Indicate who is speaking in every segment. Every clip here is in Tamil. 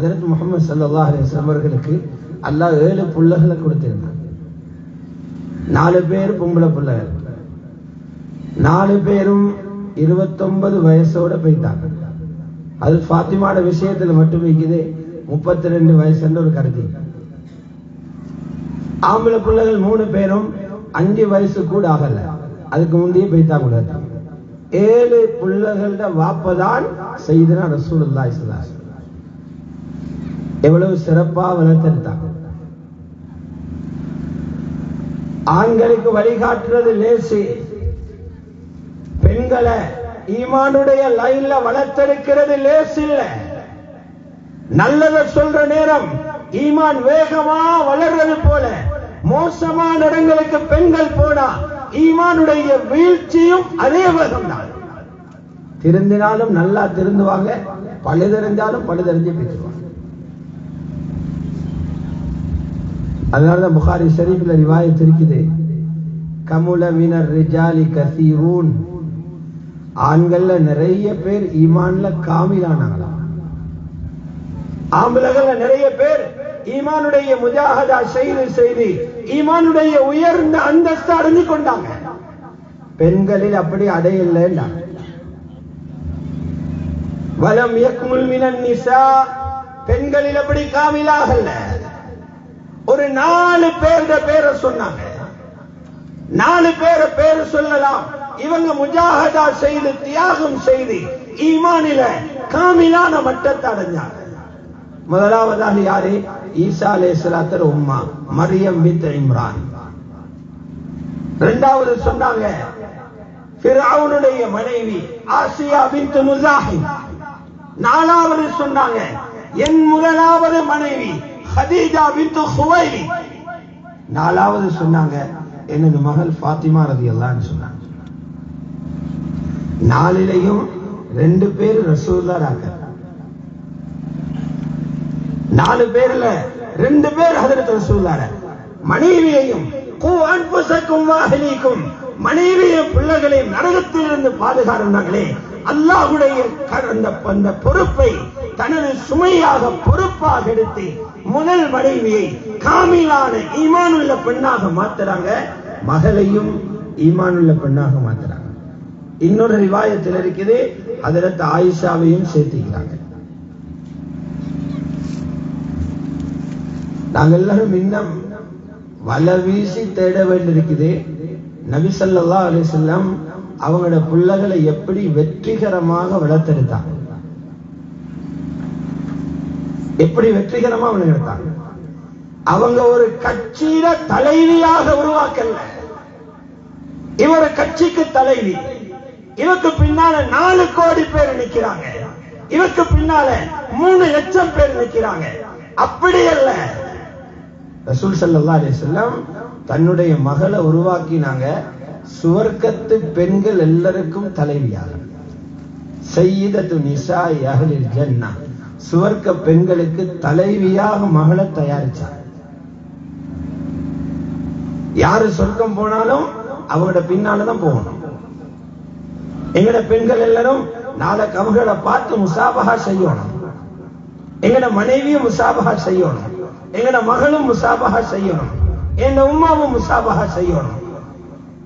Speaker 1: அதற்கு முகமது சல்லா அலிஸ்லாம் அவர்களுக்கு அல்லாஹ் ஏழு பிள்ளைகளை கொடுத்திருந்தான் நாலு பேர் பொம்பளை பிள்ளைகள். நாலு பேரும் இருபத்தொன்பது வயசோட போயிட்டாங்க. அது ஃபாத்திமாட விஷயத்துல மட்டும் வைக்குது. முப்பத்தி ரெண்டு வயசுன்ற ஒரு கருத்து ஆம்பளை பிள்ளைகள் மூணு பேரும் அஞ்சு வயசு கூட ஆகல. அதுக்கு முந்தைய போய்த்தாங்க ஏழு பிள்ளைகளோட வாப்பதான் செய்தனா ரசூலுல்லா இஸ்லாம் எவ்வளவு சிறப்பா வளர்த்தெடுத்தாங்க ஆண்களுக்கு வழிகாட்டுறது லேசு. பெண்களை ஈமானுடைய லைன்ல வளர்த்தெடுக்கிறது லேசு இல்ல. நல்லத சொல்ற நேரம் ஈமான் வேகமா வளர்றது போல மோசமான இடங்களுக்கு பெண்கள் போனா ஈமானுடைய வீழ்ச்சியும் அதே வேகம் தான் திருந்தினாலும் நல்லா திருந்துவாங்க பழுதறிஞ்சாலும் பழுதறிஞ்சு பேசுவாங்க. அதனாலதான் புகாரி ஷரீஃபில் ரிவாயத் இருக்குது கமுல மினர் ரிஜாலி கசீரூன். ஆண்கள்ல நிறைய பேர் ஈமான்ல காமிலானாங்களாம் ஆம்பளகள்ல நிறைய பேர் ஈமானுடைய முஜாஹதா செய்து செய்து ஈமானுடைய உயர்ந்த அந்தஸ்து அடைஞ்சு கொண்டாங்க. பெண்களில் அப்படி அடையல வலம் யக்முல் மினன் நிசா. பெண்களில் அப்படி காமிலாகல்ல. ஒரு நாலு பேருட பேரை சொன்னாங்க. நாலு பேரை பேர் சொல்லலாம். இவங்க முஜாஹதா செய்து தியாகம் செய்து ஈமானில காமிலான மட்டத்தை அடைஞ்சாங்க. முதலாவதாக யாரு? ஈசா அலேஸ்லாத்தர் உம்மா மரியம் வித் இம்ரான். இரண்டாவது சொன்னாங்க ஃபிரௌனுடைய மனைவி ஆசியா பின்த் முசாஹிம் நாலாவது சொன்னாங்க என் முதலாவது மனைவி ஹதீஜா பின்த் ஹுவைலி நாலாவது சொன்னாங்க எனது மகள் ஃபாத்திமா ரதியல்லான்னு சொன்னாங்க. நாளிலையும் ரெண்டு பேர் ரசூல்லாராங்க நாலு பேர்ல ரெண்டு பேர் ஹதரத் ரசூல்லார மனைவியையும் கூ அன்புசக்கும் வாகலிக்கும் மனைவியும் பிள்ளைகளையும் நரகத்திலிருந்து பாதுகாருந்தாங்களே அல்லாஹுடைய அந்த பொறுப்பை தனது சுமையாக பொறுப்பாக எடுத்து முதல் மனைவியை காமிலான ஈமானுள்ள பெண்ணாக மாத்துறாங்க. மகளையும் ஈமானுள்ள பெண்ணாக மாத்துறாங்க. இன்னொரு ரிவாயத்தில் இருக்குது அதில் ஆயிஷாவையும் சேர்த்துக்கிறாங்க. நாங்க எல்லாரும் இன்னும் வலை வீசி தேட வேண்டியிருக்குது. நபிசல்லா அலிசல்லாம் அவங்களோட பிள்ளைகளை எப்படி வெற்றிகரமாக வளர்த்தெடுத்தாங்க. எப்படி வெற்றிகரமா வளர்த்தாங்க அவங்க ஒரு கட்சியில தலைவியாக உருவாக்கல இவர் கட்சிக்கு தலைவி. இவருக்கு பின்னால நாலு கோடி பேர் நிக்கிறாங்க. இவருக்கு பின்னால மூணு லட்சம் பேர் நிக்கிறாங்க. அப்படி அல்ல. ரசூல் சல்லா அலிஸ்லாம் தன்னுடைய மகளை உருவாக்கினாங்க. சுவர்க்கத்து பெண்கள் எல்லாருக்கும் தலைவியாக. செய்யதத்து நிசா அகலில் ஜன்னா சுவர்க்க பெண்களுக்கு தலைவியாக மகளை தயாரிச்சார். யாரு சொர்க்கம் போனாலும் அவங்களோட பின்னாலதான் போகணும். எங்கட பெண்கள் எல்லாரும் நாளைக்கு அவங்கள பார்த்து முசாபகா செய்யணும். எங்கட மனைவியும் முசாபகா செய்யணும். எங்கட மகளும் முசாபகா செய்யணும். என் உமாவும் முசாபகா செய்யணும்.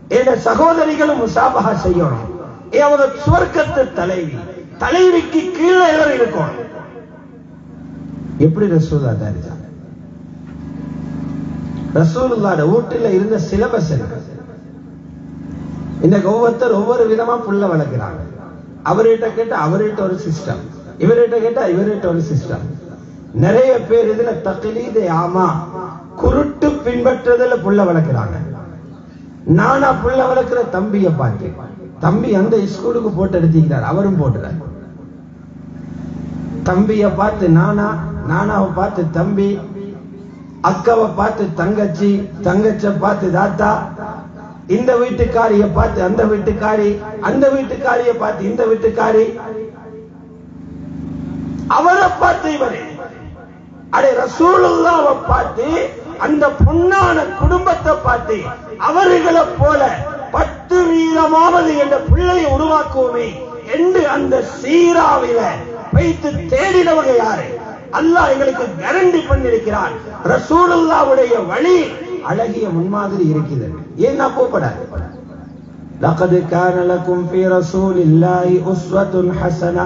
Speaker 1: என் சகோதரிகளும் முசாபகா செய்யணும். அவங்க சுவர்க்கத்து தலைவி. தலைவிக்கு கீழே இருக்கணும். எப்படி ரசூலா தயாரிச்சாங்க ரசூலுல்லாட வீட்டுல இருந்த சிலபஸ் இன்னைக்கு ஒவ்வொருத்தர் ஒவ்வொரு விதமா புள்ள வளர்க்கிறாங்க. அவர்கிட்ட கேட்ட அவர்கிட்ட ஒரு சிஸ்டம் இவர்கிட்ட கேட்டா இவர்கிட்ட ஒரு சிஸ்டம் நிறைய பேர் இதுல தக்லீது ஆமா குருட்டு பின்பற்றுறதுல புள்ள வளர்க்கிறாங்க. நானா புள்ள வளர்க்கிற தம்பிய பார்த்து. தம்பி அந்த ஸ்கூலுக்கு போட்டு எடுத்துக்கிறார் அவரும் போட்டுறார் தம்பிய பார்த்து நானா நானாவை பார்த்து தம்பி அக்காவை பார்த்து தங்கச்சி தங்கச்ச பார்த்து தாத்தா இந்த வீட்டுக்காரிய பார்த்து அந்த வீட்டுக்காரி அந்த வீட்டுக்காரிய பார்த்து இந்த வீட்டுக்காரி. அவரை பார்த்து இவரு. அடே ரசூலுல்லாவை பார்த்து அந்த பொண்ணான குடும்பத்தை பார்த்து அவர்களை போல பத்து வீதமாவது என்ற பிள்ளையை உருவாக்குவோமே என்று அந்த சீராவில வைத்து தேடினவங்க யாரு? அல்லாஹ் எங்களுக்கு கேரண்டி பண்ணிருக்கிறான் ரசூலுல்லாவுடைய வழி அழகிய முன்மாதிரி இருக்கிறது ஏன் நான் போகப்படாது لقد كان لكم في رسول الله أسوة حسنة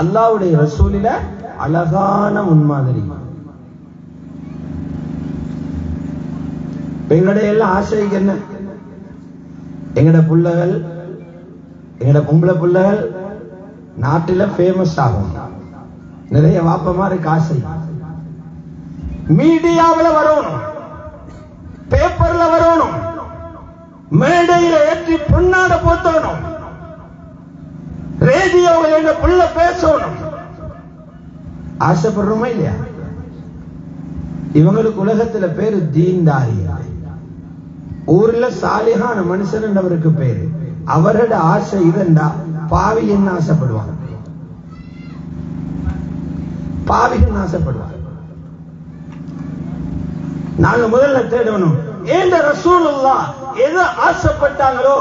Speaker 1: அல்லாஹ்வுடைய ரசூலில அழகான முன்மாதிரி எங்களுடைய எல்லாம் ஆசைக்கு என்ன எங்கட புள்ளகள் எங்கட பொம்பளை புள்ளகள் நாட்டில ஃபேமஸ் ஆகும் நிறைய வாப்பமா இருக்கு ஆசை மீடியாவில் வரணும். பேப்பர்ல வரணும். மேடையில ஏற்றி பொன்னாட போத்தணும். ரேடியோவில் என்ன புள்ள பேசணும். ஆசைப்படுறோமா இல்லையா? இவங்களுக்கு உலகத்துல பேரு தீன்தாரி. ஊர்ல சாலிகான மனுஷன் அவருக்கு பேரு. அவரோட ஆசை இருந்தா பாவி என்ன ஆசைப்படுவாங்க? பாவிகள் ஆசைப்படுவாங்க நாங்க முதல்ல தேடணும் ஏந்த ரசூலுல்லா எது ஆசைப்பட்டாங்களோ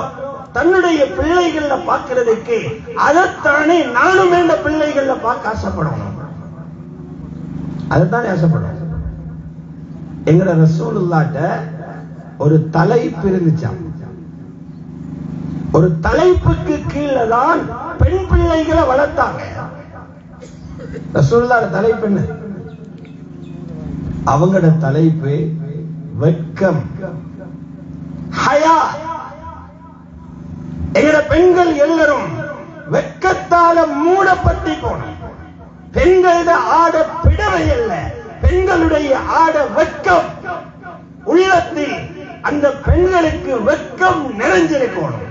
Speaker 1: தன்னுடைய பிள்ளைகள்ல பார்க்கிறதுக்கு அதைத்தானே நானும் இந்த பிள்ளைகள்ல பார்க்க ஆசைப்படணும். அதைத்தானே ஆசைப்படணும். எங்கட ரசூலுல்லாட்ட ஒரு தலைப்பு இருந்துச்சான் ஒரு தலைப்புக்கு கீழே தான் பெண் பிள்ளைகளை வளர்த்தாங்க. ரசூலுல்லாட தலைப்பு என்ன? அவங்களோட தலைப்பு வெட்கம். ஹயா. எங்கட பெண்கள் எல்லாரும் வெட்கத்தால மூடப்பட்டி போன. பெண்களோட ஆட பிடவை அல்ல பெண்களுடைய ஆட வெட்கம். உள்ளத்தில் அந்த பெண்களுக்கு வெட்கம் நிறைஞ்சிருக்கணும்.